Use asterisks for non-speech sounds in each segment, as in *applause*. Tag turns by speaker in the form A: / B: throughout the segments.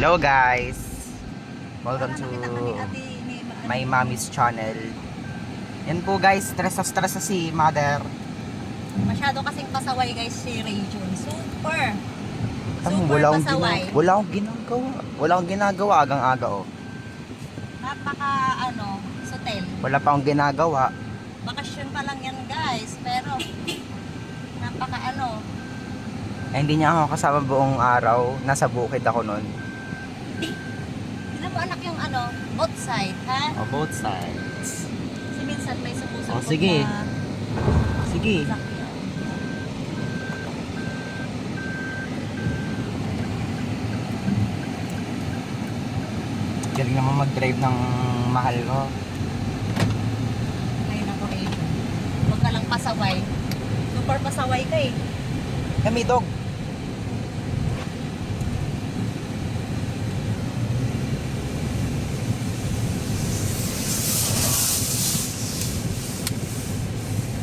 A: Hello guys! Welcome to my mommy's channel. Yan po guys, stress na stress na si mother.
B: Masyado kasing pasaway guys si Rayjun. Super. Super
A: wala akong,
B: pasaway.
A: gina- wala akong ginagawa. Wala akong ginagawa agang-aga oh.
B: Napaka ano, sotel.
A: Wala pa akong ginagawa.
B: Bakasyon pa lang yan guys. Pero napaka ano.
A: Eh, hindi niya ako kasama buong araw. Nasa bukid ako nun.
B: Tignan mo anak yung ano, both side ha.
A: Oh, both sides.
B: Kasi minsan may sumusubok
A: Oh, sige.
B: na
A: Sige.
B: sakyan.
A: Galing naman mag-drive ng mahal ko.
B: Ay nako Rayjun. Huwag ka lang pasaway. Super pasaway ka eh.
A: Kami dog.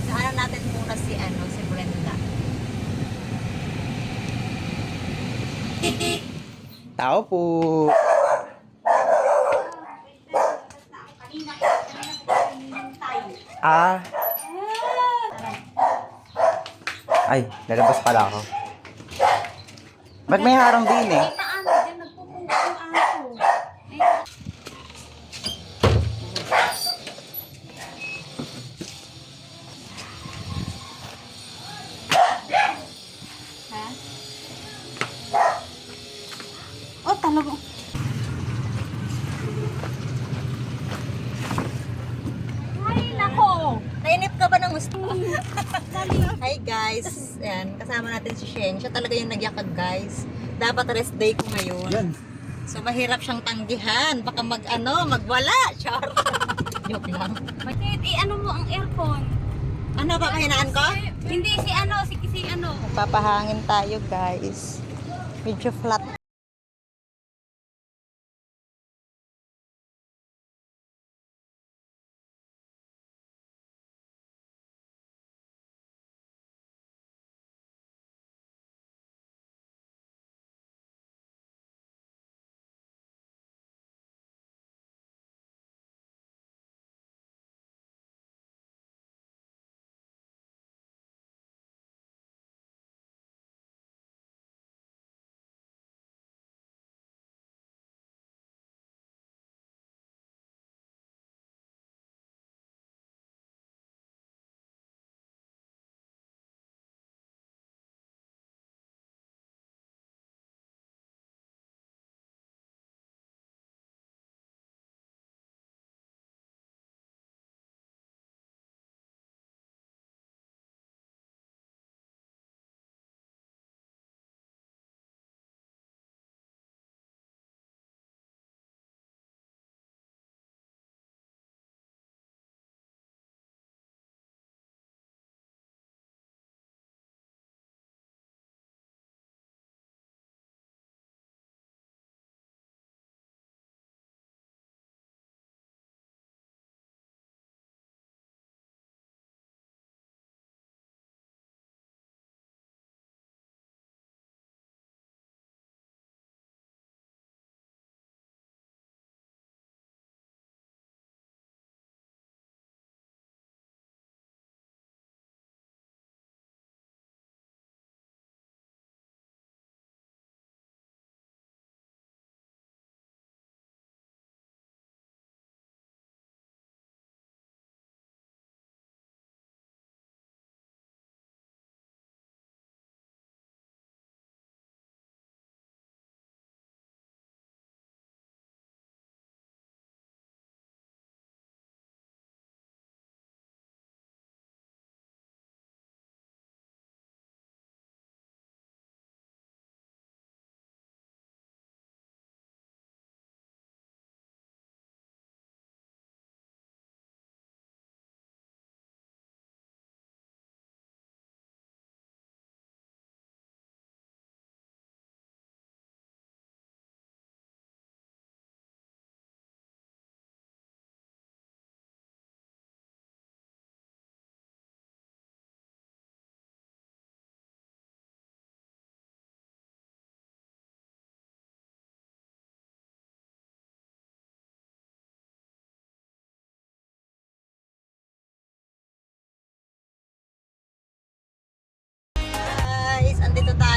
B: Ano natin muna si ano, si Brenda.
A: Tao po. Ah. Ay, lalabas pala ako. Ba't may harang din eh?
B: Dapat rest day ko ngayon.
A: Yan.
B: So mahirap siyang tanggihan. Baka mag ano, magwala. *laughs* Char. Joke lang.
C: Bakit i-ano mo ang aircon?
B: Ano ba kahinaan ko?
C: Hindi si ano, si, si ano.
B: Papahangin tayo guys. Medyo flat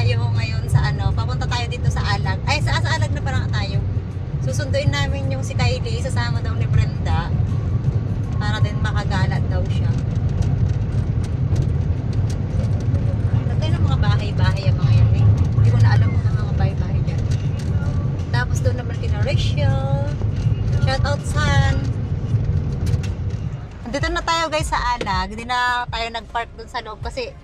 B: tayo ngayon sa ano, papunta tayo dito sa Alag. Ay, sa, sa Alag na parang tayo. Susunduin namin yung si Kylie, sasama daw ni Brenda. Para din makagalat daw siya. Lagay ng mga bahay-bahay ang mga yan eh. Hindi ko na alam kung ano mga bahay-bahay dyan. Tapos doon naman kina Rachel. Shout out San. Andito na tayo guys sa Alag. Hindi na tayo nag-park doon sa loob kasi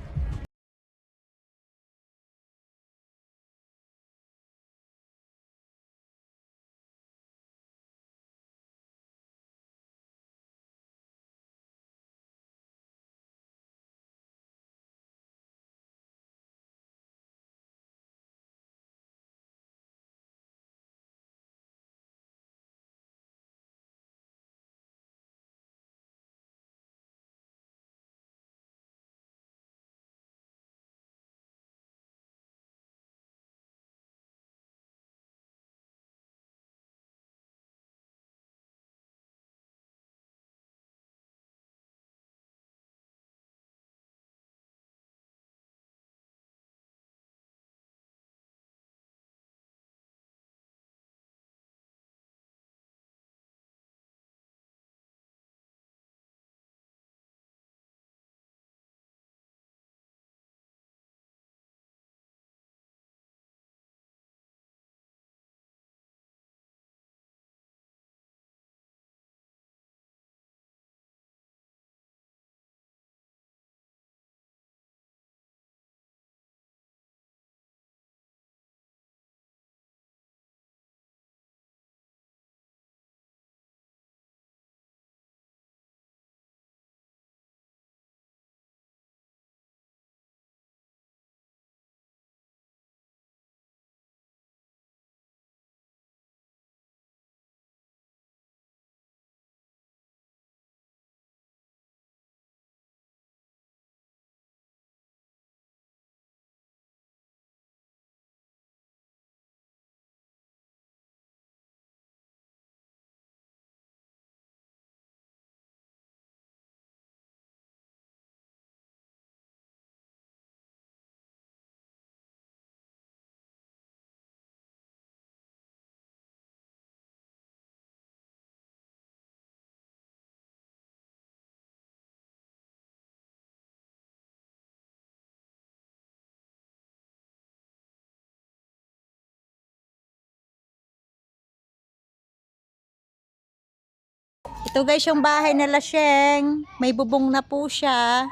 B: Ito guys yung bahay nila Sheng. May bubong na po siya.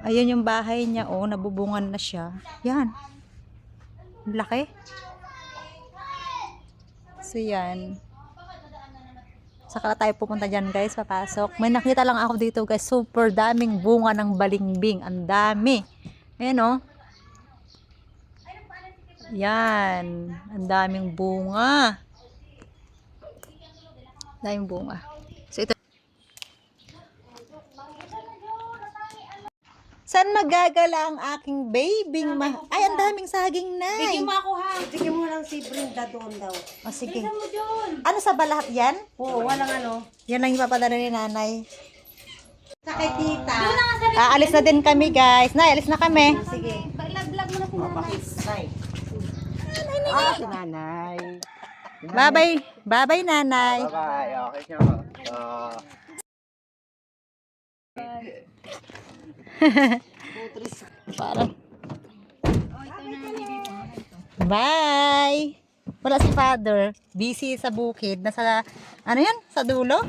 B: Ayun yung bahay niya. Oh, nabubungan na siya. Yan. Laki. So yan. Saka na tayo pupunta dyan guys, papasok. May nakita lang ako dito guys, super daming bunga ng balimbing. Ang dami. Ayan oh. Yan. Ang daming bunga. Daming bunga. So ito. Saan magagala ang aking babing ma... Ay, ang daming saging na.
C: Bigyan mo ako ha.
D: Bigyan mo lang si Brenda doon daw.
B: O sige.
C: Bigyan mo dyan.
B: Ano sa balahat yan?
D: Oo, walang ano.
B: Yan lang ipapadala ni nanay.
D: Sa kay tita.
C: Doon sa
B: Aalis na din kami guys. Nay, alis na kami.
D: Sige.
C: Vlog mo na si nanay.
D: Nay. Ah, si nanay.
B: Bye-bye. Bye-bye, nanay.
A: Bye-bye. Okay siya. Uh,
B: Parang. Bye! Wala si father. Busy sa bukid. Nasa, ano yan? Sa dulo?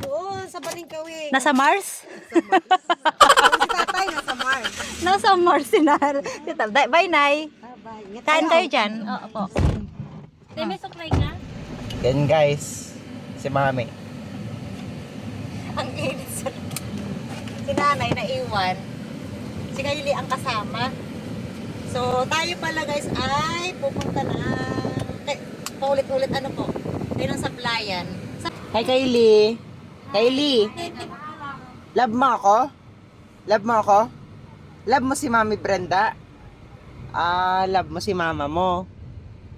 D: Doon, sa Balingkawing.
B: Nasa Mars?
D: si tatay nasa Mars.
B: Nasa Mars si Nar. Bye, bye, Nay.
D: Bye-bye.
B: Kain kayo dyan. Oo po.
C: May suklay ka?
A: Yan guys. Si Mami.
B: Ang init sa... Si nanay na iwan. Si Kylie ang kasama. So, tayo pala guys ay pupunta na. Eh, paulit-ulit ano po. Tayo ng sablayan. Sa...
A: Hi Kylie. Kylie. Love mo ako? Love mo ako? Love mo si Mami Brenda? Ah, love mo si mama mo.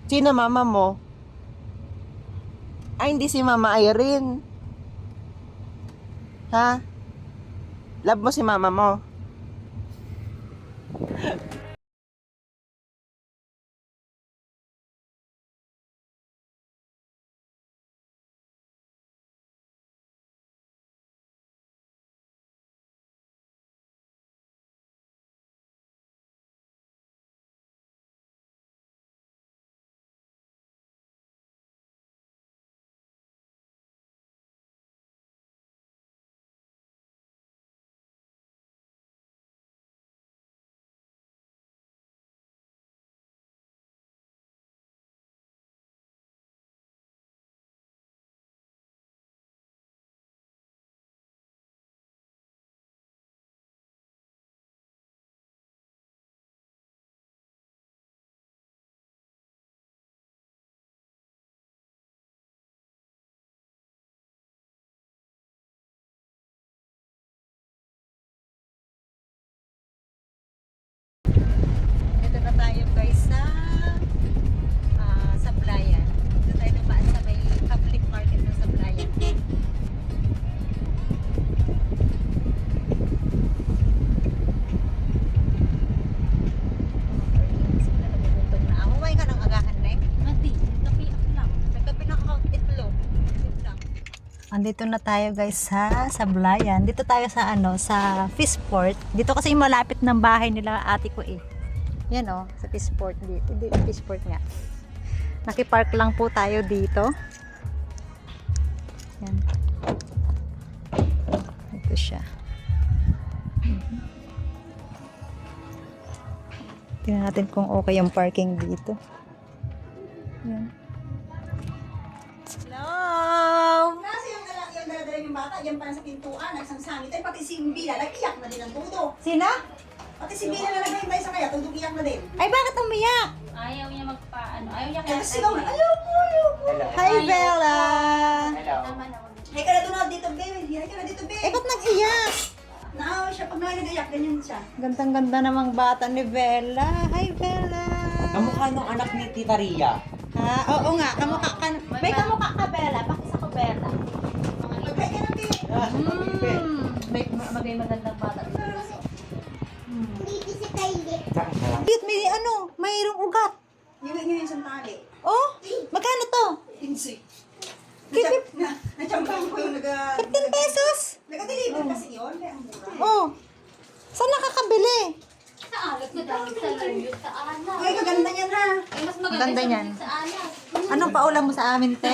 A: Sino mama mo? Ay, hindi si Mama Irene. Ha? Love mo si mama mo?
B: Nandito na tayo guys sa Sablayan. Dito tayo sa ano, sa Fishport. Dito kasi malapit ng bahay nila ate ko eh. Yan oh, sa Fishport dito. Dito Fishport nga. Nakipark lang po tayo dito. Yan. Ito siya. Mhm. Tingnan natin kung okay yung parking dito. Yan.
D: Bata, yan pa sa pintuan, nagsangsangit. Ay, pati si Mbila, nag-iyak na din ang tudo.
B: Sino?
D: Pati si Mbila na naghihintay sa kaya, tudo iyak na din.
B: Ay, bakit umiyak?
C: Ayaw niya magpa, ano, ayaw niya
D: Kaya sigaw na, ayoko, ayoko.
B: Hi, Bella!
A: Hello.
D: Hay ka na doon dito, baby. Hay ka na dito,
B: Eh,
D: baby.
B: ba't nag-iyak?
D: Naawa siya, pag nag-iyak, ganyan siya.
B: Gandang-ganda namang bata ni Bella. Hi, Bella!
A: Kamukha nung anak ni Tita Ria.
B: Ha? Oo nga, kamukha ka. May kamukha ka, Bella. Pakisa ko, Bella.
D: Na.
C: Hmm. May magay magandang bata.
B: Cute, may ano, mayroong ugat.
D: Yung sandali.
B: Oh, magkano to?
D: Pinsi.
B: Kipip.
D: Nachampahan ko yung naga...
B: 15 pesos.
D: Naga-deliver kasi yun, kaya ang mura.
B: Oh. Saan nakakabili?
C: Sa alat ko dahil sa layot sa alat.
D: Uy, kaganda niyan ha.
C: Ay, mas maganda
B: Ganda niyan.
C: sa alat.
B: Anong paulam mo sa amin, te?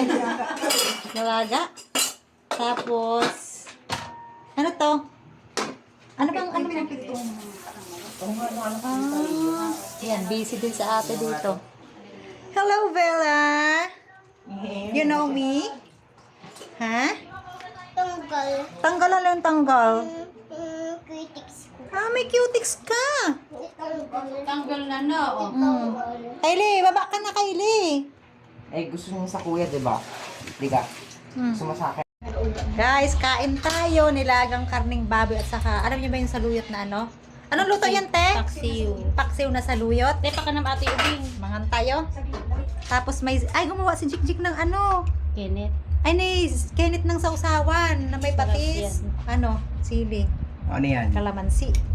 B: Dalaga. Tapos, ano to? Ano bang, ano bang? Ah, yan, busy din sa ate dito. Hello, Bella. You know me? Ha?
E: Tungkol.
B: Tanggal lang yung tanggal.
E: Mm, critics ko.
B: Ah, may cutics ka.
C: Tanggal na na, oh.
B: Mm. Kylie, baba ka na, Kylie.
A: Eh, gusto niya sa kuya, di ba? Di ka? Gusto mo sa akin?
B: Guys, kain tayo. Nilagang karning baboy at saka, alam niyo ba yung saluyot na ano? Anong luto yan, te?
C: Paksiw.
B: Paksiw na saluyot.
C: Te, pa ka ng ate Ubing.
B: Mangan tayo. Tapos may, ay gumawa si Jikjik ng ano.
C: Kenneth.
B: Ay, ni Kenneth ng sausawan na may patis. Ano? Sili.
A: Ano yan?
B: Kalamansi.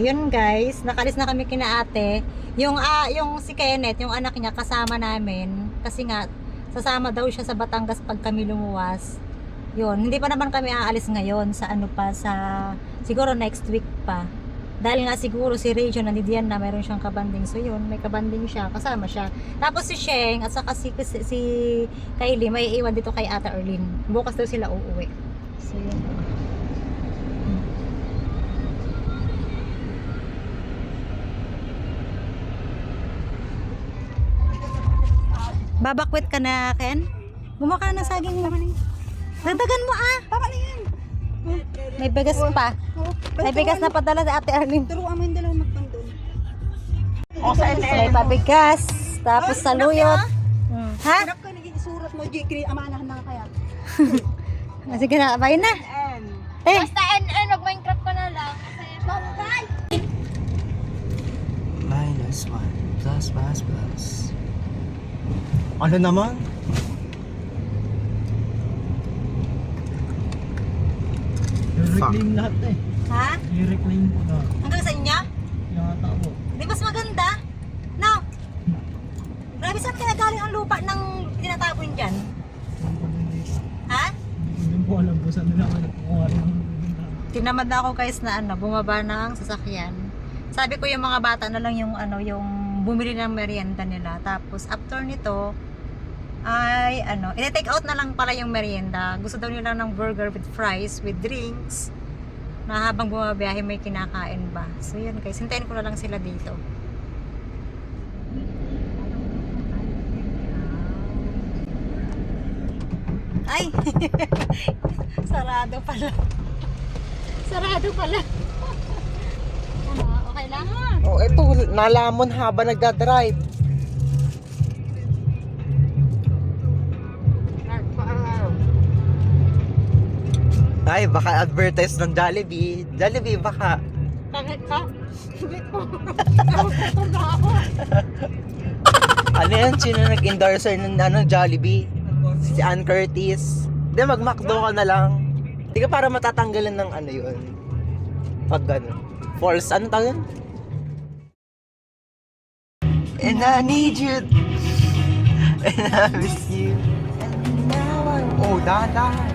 B: Ayun guys, nakalis na kami kina ate. Yung, ah, yung si Kenneth, yung anak niya, kasama namin. Kasi nga, sasama daw siya sa Batangas pag kami lumuwas. Yun, hindi pa naman kami aalis ngayon sa ano pa, sa siguro next week pa. Dahil nga siguro si Rachel nandiyan na mayroon siyang kabanding. So yun, may kabanding siya, kasama siya. Tapos si Sheng at saka si, si, si Kylie may iwan dito kay Ate Erlyn. Bukas daw sila uuwi. So yun. Babakwit ka na, Ken? Gumawa ka na ng saging mo. Dagdagan mo ah. Tama na yan. May bigas pa. May bigas na padala sa Ate Arlene.
D: Turuan mo yung dalawang magpandun.
B: O sa May pabigas. Tapos saluyot. Hmm. Ha?
D: Harap ka, naging surat mo, Jikri, amanahan na kaya.
B: Ah, *laughs* Sige na, bye na. Eh,
C: Basta NN, mag-Minecraft ka na lang. Kasi,
A: Minus one. Plus, plus, plus. Ano naman?
F: I-reclaim lahat eh.
B: Ha?
F: I-reclaim po na.
B: Hanggang sa inyo?
F: Yata po.
B: Di mas maganda? No? Grabe saan kinagaling ang lupa ng tinatapon dyan?
F: Ko.
B: Ha?
F: Hindi ko po alam kung saan nila ako bibenta.
B: Tinamad na ako guys na ano, bumaba ng sasakyan. Sabi ko yung mga bata na lang yung ano, yung bumili ng merienda nila. Tapos after nito, ay ano, i-take out na lang pala yung merienda. Gusto daw nila ng burger with fries, with drinks. Na habang bumabiyahe may kinakain ba. So yun guys, hintayin ko na lang sila dito. Ay! *laughs* Sarado pala. Sarado pala. *laughs* ano, okay lang?
A: Oh, eto, nalamon habang nagdadrive. Ay, baka advertise ng Jollibee. Jollibee, baka.
B: Bakit ka?
A: Ano yan? Sino nag-endorser ng ano, Jollibee? Si Ann Curtis. Hindi, mag-McDo ka na lang. Hindi ka para matatanggalan ng ano yun. Pag ano. False, ano tawag yun? And I need you. And I miss you. And now I'm... Oh, dahan-dahan.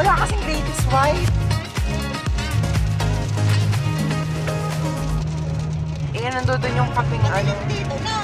A: Wala kasing ladies wife. Eh, nandun yung kaping ano.
B: Dito na.